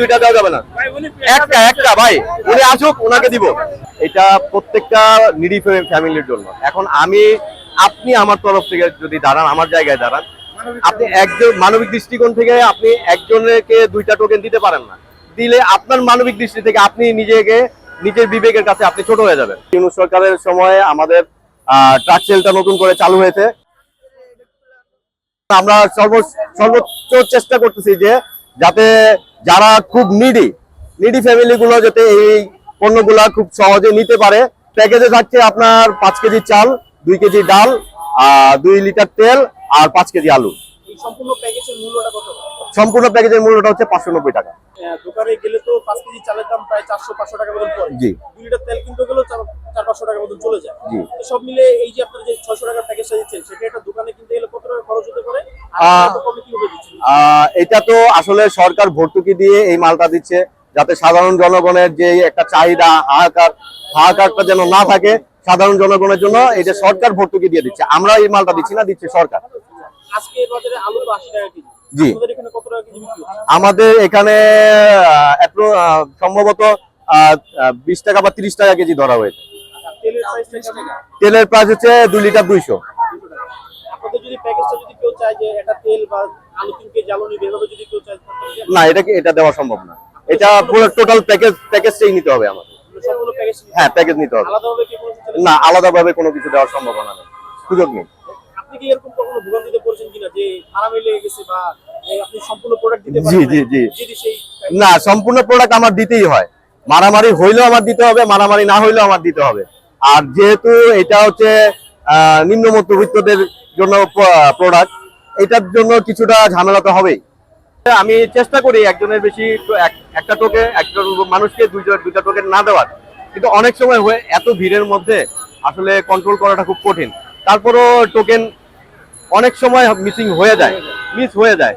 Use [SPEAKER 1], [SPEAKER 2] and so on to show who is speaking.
[SPEAKER 1] দুইটা দেওয়া যাবে না। একটা একটা, ভাই, উনি আসুক ওনাকে দিব। এটা প্রত্যেকটা নিডি ফ্যামিলির জন্য। এখন আমি, আপনি আমার তরফ থেকে যদি দাঁড়ান, আমার জায়গায় দাঁড়ান, আপনি একজন মানবিক দৃষ্টিকোণ থেকে আপনি একজনকে দুইটা টোকেন দিতে পারেন না। দিলে আপনার মানবিক দৃষ্টি থেকে আপনি নিজেকে, নিজের বিবেকের কাছে আপনি ছোট হয়ে যাবেন। ইউনুস সরকারের সময়ে আমাদের ট্রাক সেলটা নতুন করে চালু হয়েছে। আমরা সর্ব সর্বোচ্চ চেষ্টা করতেছি যে যাতে যারা খুব নিডি নিডি ফ্যামিলি গুলো যাতে এই পণ্যগুলা খুব সহজে নিতে পারে প্যাকেজে থাকছে আপনার পাঁচ কেজি চাল দুই কেজি ডাল আর দুই লিটার তেল আর পাঁচ কেজি আলু।
[SPEAKER 2] এই সম্পূর্ণ প্যাকেজের মূল্যটা কত?
[SPEAKER 1] সম্পূর্ণ প্যাকেজের মূল্যটা হচ্ছে পাঁচশো নব্বই টাকা।
[SPEAKER 2] দোকানে গেলে তো পাঁচ কেজি চালের দাম প্রায় চারশো পাঁচশো টাকা মতন পড়ে।
[SPEAKER 1] জি।
[SPEAKER 2] দুই লিটার তেল কিনতে গেলেও চার পাঁচশো টাকার মতন চলে যায়।
[SPEAKER 1] জি।
[SPEAKER 2] তো সব মিলে এই যে আপনার যে ছয়শো টাকার প্যাকেজটা দিচ্ছেন সেটা একটা দোকানে কিনতে গেলে কত টাকা খরচ হতে পারে? আর কমে
[SPEAKER 1] এটা তো আসলে সরকার ভর্তুকি দিয়ে এই মালটা দিচ্ছে যাতে সাধারণ জনগণের যে একটা চাহিদা হাহাকার হাহাকারটা যেন না থাকে সাধারণ জনগণের জন্য এটা সরকার ভর্তুকি দিয়ে দিচ্ছে। আমরা এই মালটা দিচ্ছি না দিচ্ছে সরকার। জি।
[SPEAKER 2] আমাদের এখানে
[SPEAKER 1] সম্ভবত বিশ টাকা বা তিরিশ টাকা কেজি ধরা হয়েছে।
[SPEAKER 2] তেলের প্রাইসটা
[SPEAKER 1] প্রাইস হচ্ছে দুই লিটার দুইশো।
[SPEAKER 2] যদি প্যাকেজটা যদি কেউ চায় যে একটা তেল বা
[SPEAKER 1] না এটাকে এটা দেওয়া সম্ভব না। এটা পুরো টোটাল প্যাকেজ প্যাকেজটাই নিতে হবে আমাদের। হ্যাঁ প্যাকেজ নিতে হবে।
[SPEAKER 2] কি?
[SPEAKER 1] না আলাদাভাবে কোনো কিছু দেওয়ার সম্ভাবনা নেই। সুযোগ নেই।
[SPEAKER 2] কি।
[SPEAKER 1] না? সম্পূর্ণ প্রোডাক্ট আমার দিতেই হয়। মারামারি হইলেও আমার দিতে হবে মারামারি না হইলেও আমার দিতে হবে। আর যেহেতু এটা হচ্ছে নিম্ন মধ্যবিত্তদের জন্য প্রোডাক্ট এটার জন্য কিছুটা ঝামেলা তো হবেই। আমি চেষ্টা করি একজনের বেশি একটা টোকে, একজন মানুষকে দুইজন দুইটা টোকেন না দেওয়ার। কিন্তু অনেক সময় হয়ে এত ভিড়ের মধ্যে আসলে কন্ট্রোল করাটা খুব কঠিন। তারপরও টোকেন অনেক সময় মিসিং হয়ে যায় মিস হয়ে যায়।